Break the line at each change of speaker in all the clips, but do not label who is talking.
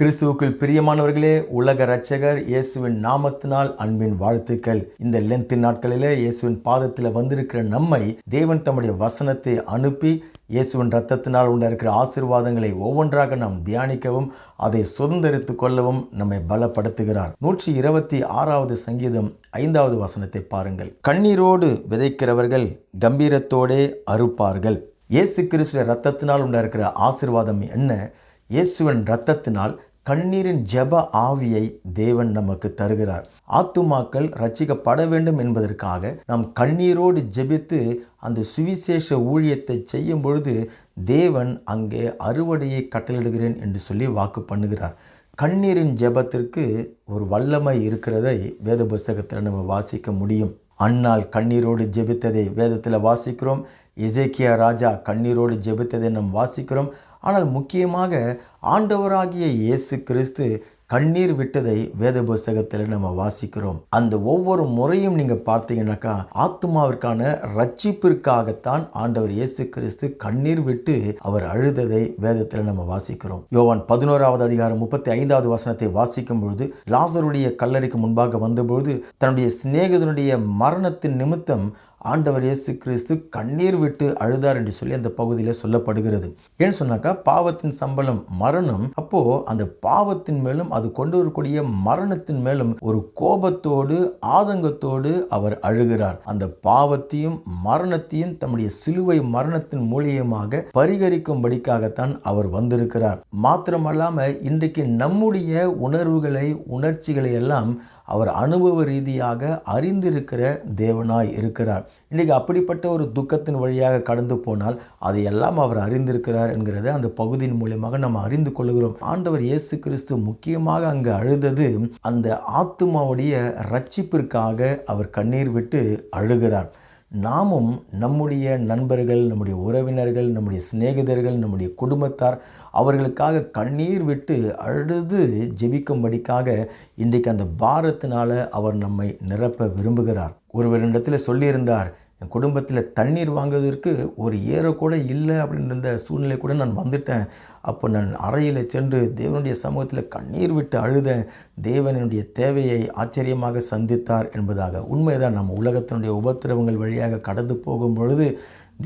கிறிஸ்துவுக்குள் பிரியமானவர்களே உலக இரட்சகர் இயேசுவின் நாமத்தினால் அன்பின் வாழ்த்துக்கள். இந்த லென்த்தின் நாட்களிலே இயேசுவின் பாதத்தில் வந்திருக்கிற நம்மை தேவன் தம்முடைய வசனத்தை அனுப்பி இயேசுவின் ரத்தத்தினால் உண்டாயிருக்கிற ஆசீர்வாதங்களை ஒவ்வொன்றாக நாம் தியானிக்கவும் அதை சுதந்திரித்துக் கொள்ளவும் நம்மை பலப்படுத்துகிறார். நூற்றி இருபத்தி ஆறாவது சங்கீதம் ஐந்தாவது வசனத்தை பாருங்கள். கண்ணீரோடு விதைக்கிறவர்கள் கம்பீரத்தோடே அறுப்பார்கள். இயேசு கிறிஸ்துவ ரத்தத்தினால் உண்டாயிருக்கிற ஆசிர்வாதம் என்ன? இயேசுவின் இரத்தத்தினால் கண்ணீரின் ஜெப ஆவியை தேவன் நமக்கு தருகிறார். ஆத்துமாக்கள் ரட்சிக்கப்பட வேண்டும் என்பதற்காக நாம் கண்ணீரோடு ஜெபித்து அந்த சுவிசேஷ ஊழியத்தை செய்யும் பொழுது தேவன் அங்கே அறுவடையை கட்டளிடுகிறேன் என்று சொல்லி வாக்கு பண்ணுகிறார். கண்ணீரின் ஜெபத்திற்கு ஒரு வல்லமை இருக்கிறதை வேத புஸ்தகத்தில் நம்ம வாசிக்க முடியும். அன்னால் கண்ணீரோடு ஜெபித்ததை வேதத்தில் வாசிக்கிறோம். இசைக்கியா ராஜா கண்ணீரோடு ஜெபித்ததை நாம் வாசிக்கிறோம். ஆனால் முக்கியமாக ஆண்டவராகிய இயேசு கிறிஸ்து கண்ணீர் விட்டதை வேத புஸ்தகத்தில் நம்ம வாசிக்கிறோம். அந்த ஒவ்வொரு முறையும் நீங்கள் பார்த்தீங்கன்னாக்கா ஆத்மாவிற்கான ரட்சிப்பிற்காகத்தான் ஆண்டவர் இயேசு கிறிஸ்து கண்ணீர் விட்டு அவர் அழுததை வேதத்தில் நம்ம வாசிக்கிறோம். யோவான் பதினோராவது அதிகாரம் முப்பத்தி ஐந்தாவது வசனத்தை வாசிக்கும் பொழுது லாசருடைய கல்லறைக்கு முன்பாக வந்தபொழுது தன்னுடைய சிநேகிதனுடைய மரணத்தின் நிமித்தம் ஆண்டவர் இயேசு கிறிஸ்து கண்ணீர் விட்டு அழுதார் என்று சொல்லி அந்த பகுதியில் சொல்லப்படுகிறது. ஏன்னு சொன்னாக்கா பாவத்தின் சம்பளம் மரணம். அப்போ அந்த பாவத்தின் மேலும் அது கொண்டு வரக்கூடிய மரணத்தின் மேலும் ஒரு கோபத்தோடு ஆதங்கத்தோடு அவர் அழுகிறார். அந்த பாவத்தையும் மரணத்தையும் தம்முடைய சிலுவை மரணத்தின் மூலியமாக பரிகரிக்கும்படிக்காகத்தான் அவர் வந்திருக்கிறார். மாத்திரமல்லாம இன்றைக்கு நம்முடைய உணர்வுகளை உணர்ச்சிகளை எல்லாம் அவர் அனுபவ ரீதியாக அறிந்திருக்கிற தேவனாய் இருக்கிறார். இன்றைக்கி அப்படிப்பட்ட ஒரு துக்கத்தின் வழியாக கடந்து போனால் அதையெல்லாம் அவர் அறிந்திருக்கிறார் என்கிறத அந்த பகுதியின் மூலியமாக நம்ம அறிந்து கொள்கிறோம். ஆண்டவர் இயேசு கிறிஸ்து முக்கியமாக அங்கு அழுதது அந்த ஆத்துமாவுடைய ரட்சிப்பிற்காக அவர் கண்ணீர் விட்டு அழுகிறார். நாமும் நம்முடைய நண்பர்கள் நம்முடைய உறவினர்கள் நம்முடைய சிநேகிதர்கள் நம்முடைய குடும்பத்தார் அவர்களுக்காக கண்ணீர் விட்டு அழுது ஜெபிக்கும்படிக்காக இன்றைக்கு அந்த பாரத்தினால அவர் நம்மை நிரப்ப விரும்புகிறார். ஒருவரிடத்தில் சொல்லியிருந்தார் என் குடும்பத்தில் தண்ணீர் வாங்குவதற்கு ஒரு ஏற கூட இல்லை அப்படின்னு இருந்த சூழ்நிலை கூட நான் வந்துட்டேன். அப்போ நான் அறையில் சென்று தேவனுடைய சமூகத்தில் கண்ணீர் விட்டு அழுதேன். தேவனுடைய தேவையை ஆச்சரியமாக சந்தித்தார் என்பதாக. உண்மைதான் நம்ம உலகத்தினுடைய உபத்திரவங்கள் வழியாக கடந்து போகும் பொழுது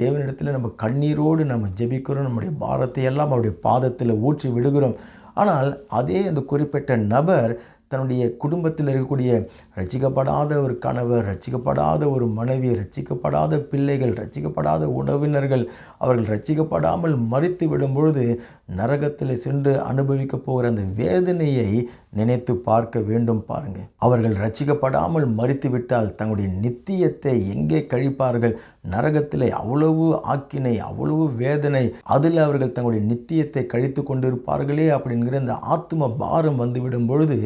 தேவனிடத்தில் நம்ம கண்ணீரோடு நம்ம ஜெபிக்கிறோம் நம்முடைய பாரத்தை எல்லாம் அவருடைய பாதத்தில் ஊற்றி விடுகிறோம். ஆனால் அதே அந்த குறிப்பிட்ட நபர் தன்னுடைய குடும்பத்தில் இருக்கக்கூடிய ரசிக்கப்படாத ஒரு கணவர் ரசிக்கப்படாத ஒரு மனைவி ரசிக்கப்படாத பிள்ளைகள் ரசிக்கப்படாத உணவினர்கள் அவர்கள் ரசிக்கப்படாமல் மறித்து விடும் பொழுது நரகத்தில் சென்று அனுபவிக்க போகிற அந்த வேதனையை நினைத்து பார்க்க வேண்டும் பாருங்கள் அவர்கள் ரசிக்கப்படாமல் மறித்து விட்டால் தங்களுடைய நித்தியத்தை எங்கே கழிப்பார்கள்? நரகத்தில் அவ்வளவு ஆக்கினை அவ்வளவு வேதனை அதில் அவர்கள் தங்களுடைய நித்தியத்தை கழித்து கொண்டிருப்பார்களே அப்படிங்கிற இந்த ஆத்ம பாரம் வந்துவிடும் பொழுது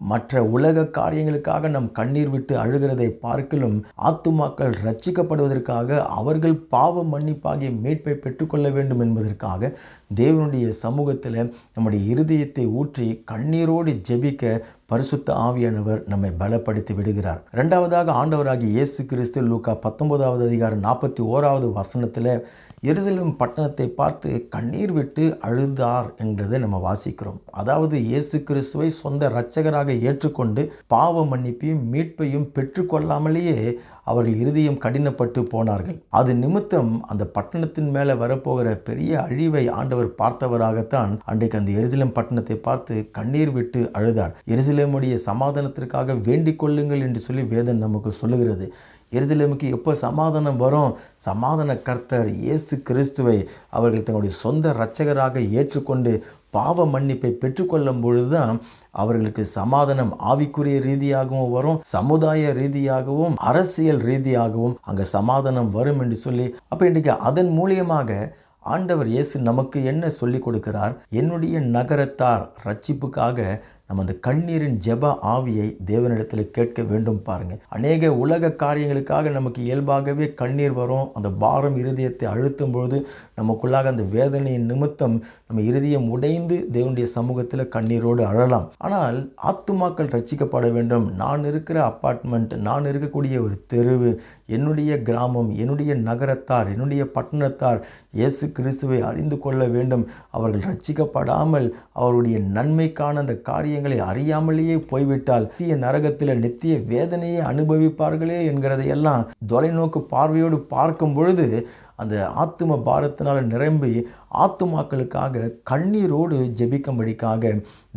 மற்ற உலக காரியங்களுக்காக நம் கண்ணீர் விட்டு அழுகிறதை பார்க்கலும் ஆத்துமாக்கள் ரட்சிக்கப்படுவதற்காக அவர்கள் பாவ மன்னிப்பாகிய மீட்பை பெற்றுக்கொள்ள வேண்டும் என்பதற்காக தேவனுடைய சமூகத்தில் நம்முடைய இருதயத்தை ஊற்றி கண்ணீரோடு ஜெபிக்க பரிசுத்த ஆவியானவர் நம்மை பலப்படுத்தி விடுகிறார். ரெண்டாவதாக ஆண்டவராகிய இயேசு கிறிஸ்து லூக்கா பத்தொன்பதாவது அதிகாரம் நாற்பத்தி ஓராவது வசனத்தில் எருசலேம் பட்டணத்தை பார்த்து கண்ணீர் விட்டு அழுதார் என்றதை நம்ம வாசிக்கிறோம். அதாவது இயேசு கிறிஸ்துவை சொந்த இரட்சகராக ஏற்றுக்கொண்டு பாவ மன்னிப்பையும் மீட்பையும் பெற்றுக்கொள்ளாமலேயே அவர்கள் இருதயம் கடினப்பட்டு போனார்கள். அது நிமித்தம் அந்த பட்டணத்தின் மேலே வரப்போகிற பெரிய அழிவை ஆண்டவர் பார்த்தவராகத்தான் அன்றைக்கு அந்த எருசலேம் பட்டணத்தை பார்த்து கண்ணீர் விட்டு அழுதார். எருசலேமுடைய சமாதானத்திற்காக வேண்டிக் கொள்ளுங்கள் என்று சொல்லி வேதன் நமக்கு சொல்லுகிறது. எருசலேமுக்கு எப்போ சமாதானம் வரும்? சமாதான கர்த்தர் இயேசு கிறிஸ்துவை அவர்கள் தங்களுடைய சொந்த இரட்சகராக ஏற்றுக்கொண்டு பாவ மன்னிப்பை பெற்றுக்கொள்ளும் பொழுதுதான் அவர்களுக்கு சமாதானம் ஆவிக்குரிய ரீதியாகவும் வரும் சமுதாய ரீதியாகவும் அரசியல் ரீதியாகவும் அங்கே சமாதானம் வரும் என்று சொல்லி அப்போ இன்றைக்கு அதன் மூலியமாக ஆண்டவர் இயேசு நமக்கு என்ன சொல்லிக் கொடுக்கிறார்? என்னுடைய நகரத்தார் ரட்சிப்புக்காக நம்ம அந்த கண்ணீரின் ஜெப ஆவியை தேவனிடத்தில் கேட்க வேண்டும் பாருங்க. அநேக உலக காரியங்களுக்காக நமக்கு இயல்பாகவே கண்ணீர் வரும். அந்த பாரம் இருதயத்தை அழுத்தும் பொழுது நமக்குள்ளாக அந்த வேதனையின் நிமித்தம் நம்ம இருதயம் உடைந்து தேவனுடைய சமூகத்தில் கண்ணீரோடு அழலாம். ஆனால் ஆத்துமாக்கள் ரட்சிக்கப்பட வேண்டும். நான் இருக்கிற அப்பார்ட்மெண்ட் நான் இருக்கக்கூடிய ஒரு தெருவு என்னுடைய கிராமம் என்னுடைய நகரத்தார் என்னுடைய பட்டணத்தார் இயேசு கிறிஸ்துவை அறிந்து கொள்ள வேண்டும். அவர்கள் ரட்சிக்கப்படாமல் அவருடைய நன்மைக்கான அந்த காரியங்களை அறியாமலேயே போய்விட்டால் நித்திய நரகத்தில் நித்திய வேதனையை அனுபவிப்பார்களே என்கிறதையெல்லாம் தொலைநோக்கு பார்வையோடு பார்க்கும் பொழுது அந்த ஆத்தும பாரத்தினால் நிரம்பி ஆத்துமாக்களுக்காக கண்ணீரோடு ஜெபிக்கும்படிக்காக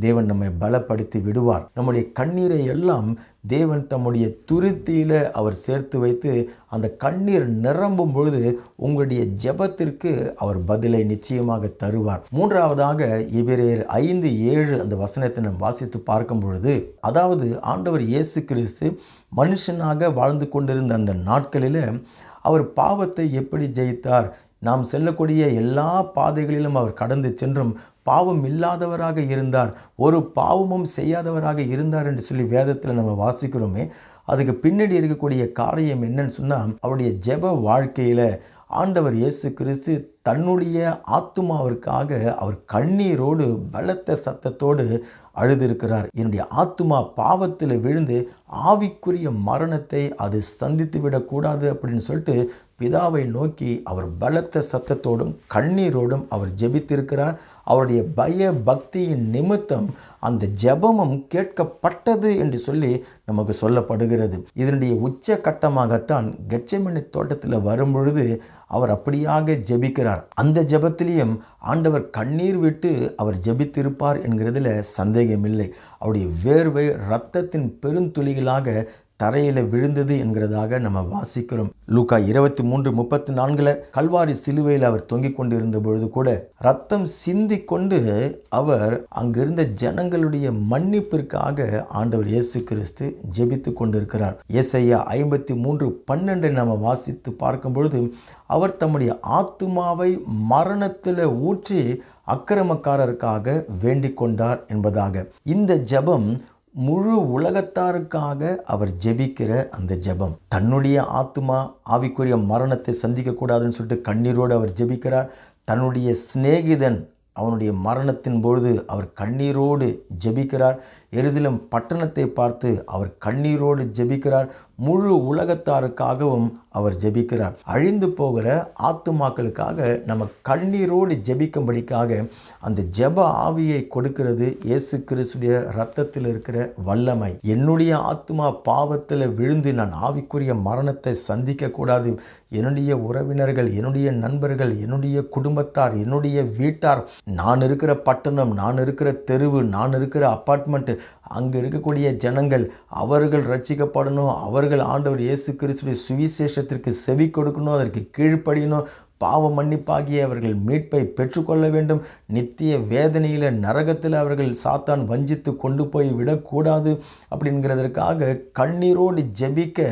தேவன் நம்மை பலப்படுத்தி விடுவார். நம்முடைய கண்ணீரை எல்லாம் தேவன் தம்முடைய துருத்தியில் அவர் சேர்த்து வைத்து அந்த கண்ணீர் நிரம்பும் பொழுது உங்களுடைய ஜெபத்திற்கு அவர் பதிலை நிச்சயமாக தருவார். மூன்றாவதாக இவரையர் ஐந்து ஏழு அந்த வசனத்தை நாம் வாசித்து பார்க்கும் பொழுது அதாவது ஆண்டவர் இயேசு கிறிஸ்து மனுஷனாக வாழ்ந்து கொண்டிருந்த அந்த நாட்களில் அவர் பாவத்தை எப்படி ஜெயித்தார்? நாம் செல்லக்கூடிய எல்லா பாதைகளிலும் அவர் கடந்து சென்றும் பாவம் இல்லாதவராக இருந்தார். ஒரு பாவமும் செய்யாதவராக இருந்தார் என்று சொல்லி வேதத்தில் நம்ம வாசிக்கிறோமே. அதுக்கு பின்னாடி இருக்கக்கூடிய காரியம் என்னன்னு சொன்னால் அவருடைய ஜெப வாழ்க்கையில் ஆண்டவர் இயேசு கிறிஸ்து தன்னுடைய ஆத்துமாவிற்காக அவர் கண்ணீரோடு பலத்த சத்தத்தோடு அழுதிருக்கிறார். என்னுடைய ஆத்துமா பாவத்தில் விழுந்து ஆவிக்குரிய மரணத்தை அது சந்தித்து விடக்கூடாது அப்படின்னு சொல்லிட்டு பிதாவை நோக்கி அவர் பலத்த சத்தத்தோடும் கண்ணீரோடும் அவர் ஜெபித்திருக்கிறார். அவருடைய பய பக்தியின் நிமித்தம் அந்த ஜெபமும் கேட்கப்பட்டது என்று சொல்லி நமக்கு சொல்லப்படுகிறது. இதனுடைய உச்ச கட்டமாகத்தான் கெட்சமணி தோட்டத்தில் வரும்பொழுது அவர் அப்படியாக ஜெபிக்கிறார். அந்த ஜெபத்திலையும் ஆண்டவர் கண்ணீர் விட்டு அவர் ஜெபித்திருப்பார் என்கிறதுல சந்தேகமில்லை. அவருடைய வேர்வை இரத்தத்தின் பெருந்துளிகளாக தரையில் விழுந்தது என்கிறதாக நம்ம வாசிக்கிறோம். லூக்கா இருபத்தி மூன்று முப்பத்தி நான்கில் கல்வாரி சிலுவையில் அவர் தொங்கிக் கொண்டிருந்த பொழுது கூட ரத்தம் சிந்தி கொண்டு அவர் அங்கிருந்த ஜனங்களுடைய மன்னிப்பிற்காக ஆண்டவர் இயேசு கிறிஸ்து ஜெபித்து கொண்டிருக்கிறார். இயேசையா ஐம்பத்தி மூன்று பன்னெண்டை நம்ம வாசித்து பார்க்கும் பொழுது அவர் தம்முடைய ஆத்துமாவை மரணத்தில் ஊற்றி அக்கிரமக்காரருக்காக வேண்டிக் கொண்டார் என்பதாக. இந்த ஜெபம் முழு உலகத்தாருக்காக அவர் ஜெபிக்கிற அந்த ஜெபம். தன்னுடைய ஆத்மா ஆவிக்குரிய மரணத்தை சந்திக்கக்கூடாதுன்னு சொல்லிட்டு கண்ணீரோடு அவர் ஜெபிக்கிறார். தன்னுடைய சிநேகிதன் அவனுடைய மரணத்தின் பொழுது அவர் கண்ணீரோடு ஜெபிக்கிறார். எருசலம் பட்டணத்தை பார்த்து அவர் கண்ணீரோடு ஜெபிக்கிறார். முழு உலகத்தாருக்காகவும் அவர் ஜெபிக்கிறார். அழிந்து போகிற ஆத்துமாக்களுக்காக நம்ம கண்ணீரோடு ஜெபிக்கும்படிக்காக அந்த ஜெப ஆவியை கொடுக்கிறது இயேசு கிறிஸ்துடைய ரத்தத்தில் இருக்கிற வல்லமை. என்னுடைய ஆத்மா பாவத்தில் விழுந்து நான் ஆவிக்குரிய மரணத்தை சந்திக்கக்கூடாது. என்னுடைய உறவினர்கள் என்னுடைய நண்பர்கள் என்னுடைய குடும்பத்தார் என்னுடைய வீட்டார் நான் இருக்கிற பட்டணம் நான் இருக்கிற தெருவு நான் இருக்கிற அப்பார்ட்மெண்ட்டு அங்கே இருக்கக்கூடிய ஜனங்கள் அவர்கள் ரட்சிக்கப்படணும் அவர்கள் ஆண்டவர் இயேசு கிறிஸ்துடைய உபதேசத்திற்கு செவி கொடுக்கணும் அதற்கு கீழ்ப்படியணும். பாவ மன்னிப்பாகிய அவர்கள் மீட்பை பெற்றுக்கொள்ள வேண்டும். நித்திய வேதனையில் நரகத்தில் அவர்கள் சாத்தான் வஞ்சித்து கொண்டு போய் விடக்கூடாது அப்படிங்கிறதற்காக கண்ணீரோடு ஜெபிக்க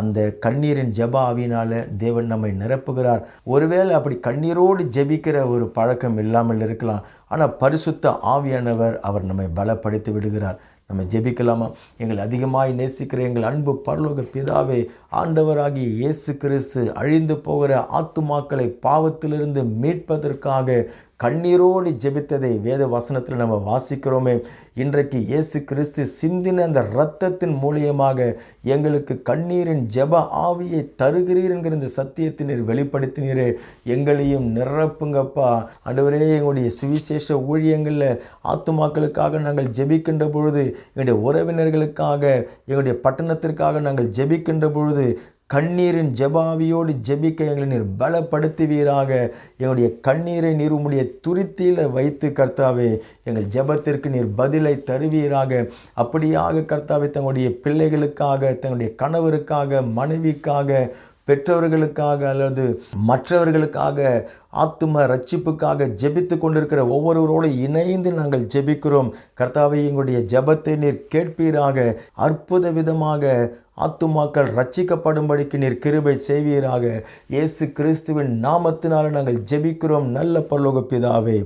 அந்த கண்ணீரின் ஜப ஆவியினால் தேவன் நம்மை நிரப்புகிறார். ஒருவேளை அப்படி கண்ணீரோடு ஜெபிக்கிற ஒரு பழக்கம் இல்லாமல் இருக்கலாம். ஆனால் பரிசுத்த ஆவியானவர் அவர் நம்மை பலப்படுத்தி விடுகிறார். நம்ம ஜெபிக்கலாமா? எங்கள் அதிகமாய் நேசிக்கிற எங்கள் அன்பு பரலோக பிதாவே ஆண்டவராகிய இயேசு கிறிஸ்து அழிந்து போகிற ஆத்துமாக்களை பாவத்திலிருந்து மீட்பதற்காக கண்ணீரோடு ஜெபித்ததை வேத வசனத்தில் நம்ம வாசிக்கிறோமே. இன்றைக்கு இயேசு கிறிஸ்து சிந்தின அந்த இரத்தத்தின் மூலியமாக எங்களுக்கு கண்ணீரின் ஜெப ஆவியை தருகிறீர் என்கிற இந்த சத்தியத்தை நீர் வெளிப்படுத்தினீரே. எங்களையும் நிரப்புங்கப்பா. அன்றுவரே எங்களுடைய சுவிசேஷ ஊழியங்களில் ஆத்துமாக்களுக்காக நாங்கள் ஜெபிக்கின்ற பொழுது எங்களுடைய உறவினர்களுக்காக எங்களுடைய பட்டணத்திற்காக நாங்கள் ஜெபிக்கின்ற பொழுது கண்ணீரின் ஜெபாவியோடு ஜெபிக்க எங்களை நீர் பலப்படுத்துவீராக. எங்களுடைய கண்ணீரை நீர் உம்முடைய துருத்தியில் வைத்து கர்த்தாவே எங்கள் ஜெபத்திற்கு நீர் பதிலை தருவீராக. அப்படியாக கர்த்தாவே தங்களுடைய பிள்ளைகளுக்காக தங்களுடைய கணவருக்காக மனைவிக்காக பெற்றவர்களுக்காக அல்லது மற்றவர்களுக்காக ஆத்தும ரட்சிப்புக்காக ஜெபித்து கொண்டிருக்கிற ஒவ்வொருவரோடு இணைந்து நாங்கள் ஜெபிக்கிறோம். கர்த்தாவை எங்களுடைய ஜெபத்தை நீர் கேட்பீராக. அற்புத விதமாக ஆத்துமாக்கள் ரட்சிக்கப்படும்படிக்கு நீர் கிருபை செய்வீராக. இயேசு கிறிஸ்துவின் நாமத்தினால் நாங்கள் ஜெபிக்கிறோம். நல்ல பரலோக பிதாவே.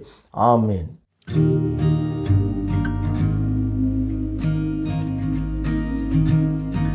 ஆமீன்.